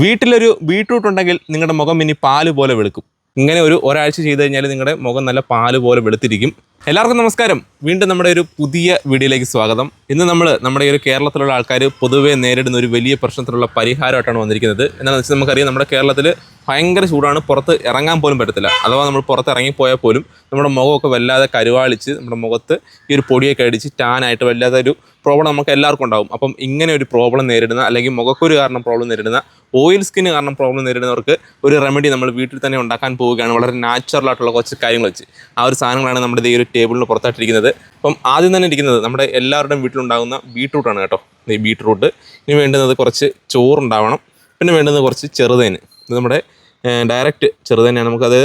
വീട്ടിലൊരു ബീട്രൂട്ട് ഉണ്ടെങ്കിൽ നിങ്ങളുടെ മുഖം ഇനി പാൽ പോലെ വെളുക്കും. ഇങ്ങനെ ഒരു ഒരാഴ്ച ചെയ്ത് കഴിഞ്ഞാൽ നിങ്ങളുടെ മുഖം നല്ല പാൽ പോലെ വെളുത്തിരിക്കും. എല്ലാവർക്കും നമസ്കാരം. വീണ്ടും നമ്മുടെ ഒരു പുതിയ വീഡിയോയിലേക്ക് സ്വാഗതം. ഇന്ന് നമ്മൾ നമ്മുടെ ഈ ഒരു കേരളത്തിലുള്ള ആൾക്കാർ പൊതുവേ നേരിടുന്ന ഒരു വലിയ പ്രശ്നത്തിലുള്ള പരിഹാരമായിട്ടാണ് വന്നിരിക്കുന്നത്. എന്താണെന്ന് വെച്ചാൽ നമുക്കറിയാം നമ്മുടെ കേരളത്തിൽ ഭയങ്കര ചൂടാണ്. പുറത്ത് ഇറങ്ങാൻ പോലും പറ്റത്തില്ല. അഥവാ നമ്മൾ പുറത്ത് ഇറങ്ങിപ്പോയാൽ പോലും നമ്മുടെ മുഖമൊക്കെ വല്ലാതെ കരുവാളിച്ച് നമ്മുടെ മുഖത്ത് ഈ ഒരു പൊടിയൊക്കെ അടിച്ച് ടാനായിട്ട് വല്ലാതെ ഒരു പ്രോബ്ലം നമുക്ക് എല്ലാവർക്കും ഉണ്ടാവും. അപ്പം ഇങ്ങനെ ഒരു പ്രോബ്ലം നേരിടുന്ന അല്ലെങ്കിൽ മുഖക്കുരു കാരണം പ്രോബ്ലം നേരിടുന്ന ഓയിൽ സ്കിൻ കാരണം പ്രോബ്ലം നേരിടുന്നവർക്ക് ഒരു റെമഡി നമ്മൾ വീട്ടിൽ തന്നെ ഉണ്ടാക്കാൻ പോവുകയാണ്. വളരെ നാച്ചുറൽ ആയിട്ടുള്ള കുറച്ച് കാര്യങ്ങൾ വെച്ച്. ആ ഒരു സാധനങ്ങളാണ് നമ്മുടെ ഈ ഒരു ടേബിളിന് പുറത്തായിട്ടിരിക്കുന്നത്. അപ്പം ആദ്യം തന്നെ ഇരിക്കുന്നത് നമ്മുടെ എല്ലാവരുടെയും വീട്ടിലുണ്ടാകുന്ന ബീട്രൂട്ടാണ് കേട്ടോ. ഈ ബീട്രൂട്ട് ഇനി വേണ്ടുന്നത് കുറച്ച് ചോറുണ്ടാവണം. പിന്നെ വേണ്ടുന്നത് കുറച്ച് ചെറുതേന്. ഇത് നമ്മുടെ ഡയറക്റ്റ് ചെറുതേനാണ്. നമുക്കത്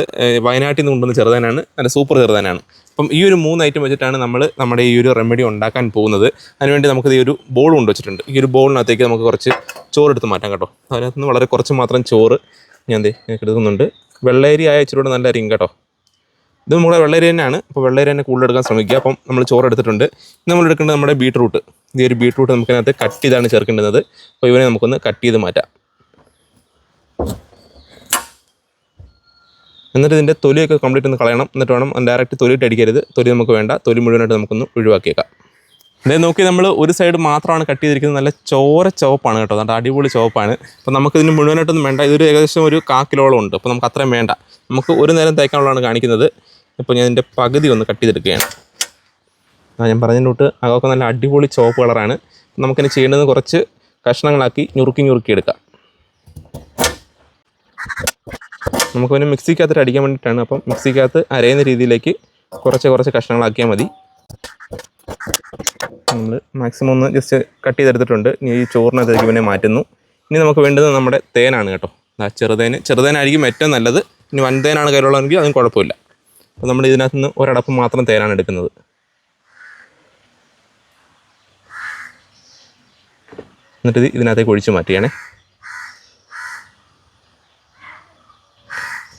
വയനാട്ടിൽ നിന്ന് കൊണ്ടുവന്ന ചെറുതേനാണ്. നല്ല സൂപ്പർ ചെറുതേനാണ്. അപ്പം ഈ ഒരു മൂന്ന് ഐറ്റം വെച്ചിട്ടാണ് നമ്മൾ നമ്മുടെ ഈ ഒരു റെമഡി ഉണ്ടാക്കാൻ പോകുന്നത്. അതിനുവേണ്ടി നമുക്ക് ഈ ഒരു ബോൾ കൊണ്ട് വെച്ചിട്ടുണ്ട്. ഈ ഒരു ബോളിനകത്തേക്ക് നമുക്ക് കുറച്ച് ചോറ് എടുത്ത് മാറ്റാം കേട്ടോ. അതിനകത്ത് നിന്ന് വളരെ കുറച്ച് മാത്രം ചോറ് ഞാൻ ഇങ്ങനെ എടുക്കുന്നുണ്ട്. വെള്ളേരി ആയ ഇച്ചിരി കൂടെ നല്ലതായിരിക്കും കേട്ടോ. ഇത് നമ്മുടെ വെള്ളരി തന്നെയാണ്. അപ്പോൾ വെള്ളരി തന്നെ കൂടുതൽ എടുക്കാൻ ശ്രമിക്കുക. അപ്പം നമ്മൾ ചോറ് എടുത്തിട്ടുണ്ട്. നമ്മൾ എടുക്കേണ്ടത് നമ്മുടെ ബീട്രൂട്ട് ഈ ഒരു ബീട്രൂട്ട് നമുക്കതിനകത്ത് കട്ട് ചെയ്താണ് ചേർക്കേണ്ടത് അപ്പോൾ ഇവനെ നമുക്കൊന്ന് കട്ട് ചെയ്ത് മാറ്റാം. എന്നിട്ട് ഇതിന്റെ തൊലിയൊക്കെ കംപ്ലീറ്റ് ഒന്ന് കളയണം. എന്നിട്ട് വേണം ഡയറക്റ്റ് തൊലിയിട്ട് അടിക്കരുത്. തൊലി നമുക്ക് വേണ്ട. തൊലി മുഴുവനായിട്ട് നമുക്കൊന്ന് ഒഴിവാക്കിയേക്കാം. ഇതേ നോക്കി നമ്മൾ ഒരു സൈഡ് മാത്രമാണ് കട്ട് ചെയ്തിരിക്കുന്നത്. നല്ല ചോര ചുവപ്പാണ് കേട്ടോ. നല്ല അടിപൊളി ചുവപ്പാണ്. അപ്പോൾ നമുക്ക് ഇതിന് മുഴുവനായിട്ടൊന്നും വേണ്ട. ഇതൊരു ഏകദേശം ഒരു കാ കിലോളം ഉണ്ട്. അപ്പോൾ നമുക്ക് അത്രയും വേണ്ട. നമുക്ക് ഒരു നേരം തേക്കാനുള്ളതാണ് കാണിക്കുന്നത്. ഇപ്പോൾ ഞാൻ ഇതിന്റെ പകുതി ഒന്ന് കട്ട് ചെയ്തെടുക്കുകയാണ്. ഞാൻ പറഞ്ഞതിന്റെ തൊട്ട് അതൊക്കെ നല്ല അടിപൊളി ചുവപ്പ് കളറാണ്. നമുക്കിനി ചെയ്യേണ്ടത് കുറച്ച് കഷ്ണങ്ങളാക്കി ഞുറുക്കി ഞുറുക്കി എടുക്കാം. നമുക്ക് പിന്നെ മിക്സിക്കകത്തിട്ട് അടിക്കാൻ വേണ്ടിയിട്ടാണ്. അപ്പം മിക്സിക്കകത്ത് അരയുന്ന രീതിയിലേക്ക് കുറച്ച് കുറച്ച് കഷ്ണങ്ങളാക്കിയാൽ മതി. നമ്മൾ മാക്സിമം ഒന്ന് ജസ്റ്റ് കട്ട് ചെയ്തെടുത്തിട്ടുണ്ട്. ഇനി ഈ ചോറിനകത്തേക്ക് പിന്നെ മാറ്റുന്നു. ഇനി നമുക്ക് വേണ്ടത് നമ്മുടെ തേനാണ് കേട്ടോ. ആ ചെറുതേന് ചെറുതേനായിരിക്കും ഏറ്റവും നല്ലത്. ഇനി വൻതേനാണ് കയ്യിലുള്ളതെങ്കിൽ അതും കുഴപ്പമില്ല. അപ്പോൾ നമ്മൾ ഇതിനകത്ത് നിന്ന് ഒരടപ്പ് മാത്രം തേനാണ് എടുക്കുന്നത്. എന്നിട്ട് ഇത് ഇതിനകത്തേക്ക് ഒഴിച്ച് മാറ്റിയാണേ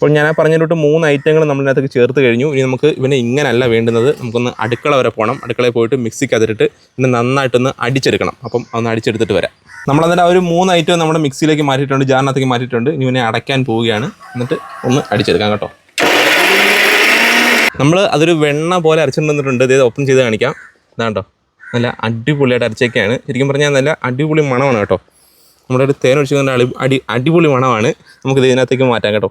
അപ്പോൾ ഞാൻ ആ പറഞ്ഞതിലോട്ട് മൂന്ന് ഐറ്റങ്ങൾ നമ്മളിനകത്തേക്ക് ചേർത്ത് കഴിഞ്ഞു. ഇനി നമുക്ക് ഇവനെ ഇങ്ങനല്ല വേണ്ടുന്നത്. നമുക്കൊന്ന് അടുക്കള വരെ പോകണം അടുക്കളയിൽ പോയിട്ട് മിക്സിക്കകത്തിട്ട് ഇതിനെ നന്നായിട്ടൊന്ന് അടിച്ചെടുക്കണം. അപ്പം അതൊന്ന് അടിച്ചെടുത്തിട്ട് വരാം. നമ്മളതിന്റെ ആ ഒരു മൂന്ന് ഐറ്റം നമ്മുടെ മിക്സിയിലേക്ക് മാറ്റിയിട്ടുണ്ട് ജാറിനകത്തേക്ക് മാറ്റിയിട്ടുണ്ട്. ഇനി ഇവനെ അടയ്ക്കാൻ പോവുകയാണ്. എന്നിട്ട് ഒന്ന് അടിച്ചെടുക്കാം കേട്ടോ. നമ്മൾ അതൊരു വെണ്ണ പോലെ അരച്ചിട്ടുണ്ടെന്നിട്ടുണ്ട് ഇത് ഓപ്പൺ ചെയ്ത് കാണിക്കാം. ഇതാണ്ടോ നല്ല അടിപൊളിയായിട്ട് അരച്ചേക്കാണ്. ശരിക്കും പറഞ്ഞാൽ നല്ല അടിപൊളി മണമാണ് കേട്ടോ. നമ്മുടെ ഒരു തേൻ ഒഴിച്ചുകൊണ്ട് അടി അടിപൊളി മണമാണ്. നമുക്കിത് ഇതിനകത്തേക്ക് മാറ്റാം കേട്ടോ.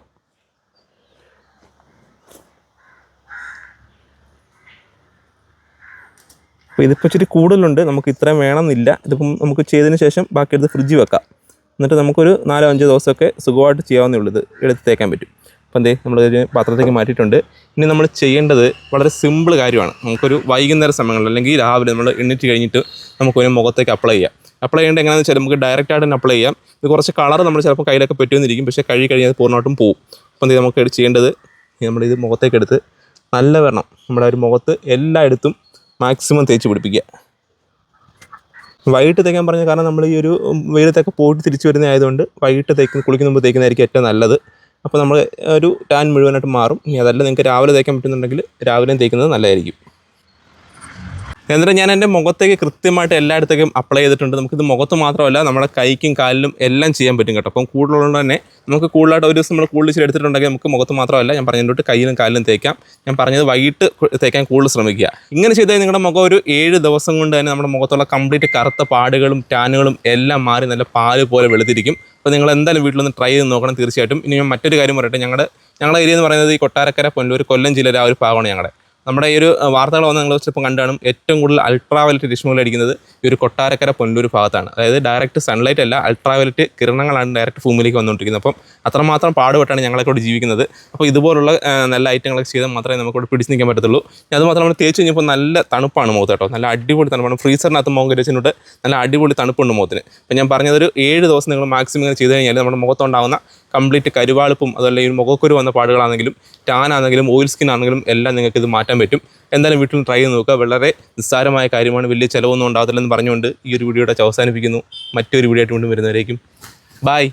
അപ്പോൾ ഇതിപ്പോൾ ഇച്ചിരി കൂടുതലുണ്ട്. നമുക്ക് ഇത്രയും വേണമെന്നില്ല. ഇതിപ്പം നമുക്ക് ചെയ്തതിന് ശേഷം ബാക്കി എടുത്ത് ഫ്രിഡ്ജ് വെക്കാം. എന്നിട്ട് നമുക്കൊരു നാലോ അഞ്ചോ ദിവസമൊക്കെ സുഖമായിട്ട് ചെയ്യാവുന്നേ ഇത് എടുത്ത് തേക്കാൻ പറ്റും. അപ്പം എന്തേ നമ്മളൊരു പാത്രത്തേക്ക് മാറ്റിയിട്ടുണ്ട്. ഇനി നമ്മൾ ചെയ്യേണ്ടത് വളരെ സിമ്പിൾ കാര്യമാണ്. നമുക്കൊരു വൈകുന്നേര സമയങ്ങളിൽ അല്ലെങ്കിൽ രാവിലെ നമ്മൾ എണ്ണിറ്റ് കഴിഞ്ഞിട്ട് നമുക്കൊരു മുഖത്തേക്ക് അപ്ലൈ ചെയ്യാം. അപ്ലൈ ചെയ്യേണ്ടത് എങ്ങനെയാണെന്ന് വെച്ചാൽ നമുക്ക് ഡയറക്റ്റ് ആയിട്ട് തന്നെ അപ്ലൈ ചെയ്യാം. ഇത് കുറച്ച് കളർ നമ്മൾ ചിലപ്പോൾ കയ്യിലൊക്കെ പറ്റുമെന്നിരിക്കും. പക്ഷേ കഴുകി കഴിഞ്ഞാൽ പൂർണമായിട്ടും പോകും അപ്പം എന്തേ നമുക്ക് ചെയ്യേണ്ടത് നമ്മളിത് മുഖത്തേക്കെടുത്ത് നല്ല വെണ്ണം നമ്മുടെ ഒരു മുഖത്ത് എല്ലായിടത്തും മാക്സിമം തേച്ച് പിടിപ്പിക്കുക. വൈകിട്ട് തേക്കാൻ പറഞ്ഞ കാരണം നമ്മൾ ഈ ഒരു വെയിലത്തൊക്കെ പോയിട്ട് തിരിച്ചു വരുന്ന ആയതുകൊണ്ട് വൈകിട്ട് തേക്കുന്ന കുളിക്കുന്ന മുമ്പ് തേക്കുന്നതായിരിക്കും ഏറ്റവും നല്ലത്. അപ്പോൾ നമ്മൾ ഒരു ടാൻ മുഴുവനായിട്ട് മാറും. ഇനി അതല്ല നിങ്ങൾക്ക് രാവിലെ തേക്കാൻ പറ്റുന്നുണ്ടെങ്കിൽ രാവിലെയും തേക്കുന്നത് നല്ലതായിരിക്കും. എന്നിട്ട് ഞാൻ എന്റെ മുഖത്തേക്ക് കൃത്യമായിട്ട് എല്ലായിടത്തേക്കും അപ്ലൈ ചെയ്തിട്ടുണ്ട്. നമുക്കിത് മുഖത്ത് മാത്രമല്ല നമ്മുടെ കൈക്കും കാലിലും എല്ലാം ചെയ്യാൻ പറ്റും കേട്ടോ. അപ്പം കൂടുതലുള്ളത് തന്നെ നമുക്ക് കൂടുതലായിട്ട് ഒരു ദിവസം നമ്മൾ കൂടുതൽ എടുത്തിട്ടുണ്ടെങ്കിൽ നമുക്ക് മുഖത്ത് മാത്രമല്ല ഞാൻ പറഞ്ഞതിലോട്ട് കയ്യിലും കാലിലും തേക്കാം. ഞാൻ പറഞ്ഞത് വൈകിട്ട് തേക്കാൻ കൂടുതൽ ശ്രമിക്കുക. ഇങ്ങനെ ചെയ്താൽ നിങ്ങളുടെ മുഖം ഒരു ഏഴ് ദിവസം കൊണ്ട് തന്നെ നമ്മുടെ മുഖത്തുള്ള കംപ്ലീറ്റ് കറുത്ത പാടുകളും ടാനുകളും എല്ലാം മാറി നല്ല പാൽ പോലെ വെളുത്തിരിക്കും. അപ്പോൾ നിങ്ങൾ എന്തായാലും വീട്ടിലൊന്ന് ട്രൈ ചെയ്ത് നോക്കണം തീർച്ചയായിട്ടും. ഇനി ഞാൻ മറ്റൊരു കാര്യം പറയട്ടെ. ഞങ്ങളുടെ ഞങ്ങളുടെ ഏരിയ എന്ന് പറയുന്നത് ഈ കൊട്ടാരക്കര പൊന്നൂർ കൊല്ലം ജില്ലയിലെ ആ ഒരു ഭാഗമാണ് ഞങ്ങളുടെ നമ്മുടെ ഈ ഒരു വാർത്തകൾ വന്ന് നിങ്ങൾ വെച്ചപ്പോൾ കണ്ടാണ് ഏറ്റവും കൂടുതൽ അൾട്രാവയലറ്റ് രശ്മികൾ അടിക്കുന്നത് ഈ ഒരു കൊട്ടാരക്കര പൊന്നൂർ ഭാഗത്താണ്. അതായത് ഡയറക്റ്റ് സൺലൈറ്റ് അല്ല അൾട്രാ വയലറ്റ് കിരണങ്ങളാണ് ഡയറക്റ്റ് ഭൂമിയിലേക്ക് വന്നുകൊണ്ടിരിക്കുന്നത്. അപ്പം അത്രമാത്രം പാടുപെട്ടാണ് ഞങ്ങളെക്കൂടെ ജീവിക്കുന്നത്. അപ്പോൾ ഇതുപോലുള്ള നല്ല ഐറ്റങ്ങളൊക്കെ ചെയ്താൽ മാത്രമേ നമുക്ക് ഇവിടെ പിടിച്ച് നിൽക്കാൻ പറ്റത്തുള്ളൂ. അത് മാത്രം നമ്മൾ തേച്ച് കഴിഞ്ഞപ്പോൾ നല്ല തണുപ്പാണ് മുഖത്ത് കേട്ടോ. നല്ല അടിപൊളി തണുപ്പാണ്. ഫ്രീസറിനകത്ത് മുഖം കരിച്ചിട്ടുണ്ട് നല്ല അടിപൊളി തണുപ്പുണ്ട് മുഖത്തിന്. അപ്പോൾ ഞാൻ പറഞ്ഞതൊരു ഏഴ് ദിവസം നിങ്ങൾ മാക്സിമം ഇങ്ങനെ ചെയ്ത് കഴിഞ്ഞാൽ നമ്മുടെ മുഖത്തുണ്ടാകുന്ന കംപ്ലീറ്റ് കരുവാളിപ്പും അതുപോലെ ഈ മുഖക്കുരു വന്ന പാടുകളാണെങ്കിലും ടാൻ ആണെങ്കിലും ഓയിൽ സ്കിൻ ആണെങ്കിലും എല്ലാം നിങ്ങൾക്ക് ഇത് മാറ്റാൻ പറ്റും. എന്തായാലും വീട്ടിൽ ട്രൈ ചെയ്ത് നോക്കുക. വളരെ നിസ്സാരമായ കാര്യമാണ്. വലിയ ചിലവൊന്നും ഉണ്ടാകത്തില്ലെന്ന് പറഞ്ഞുകൊണ്ട് ഈ ഒരു വീഡിയോയുടെ അവസാനിപ്പിക്കുന്നു. മറ്റൊരു വീഡിയോ ആയിട്ട് വീണ്ടും വരുന്നവരേക്കും. ബായ്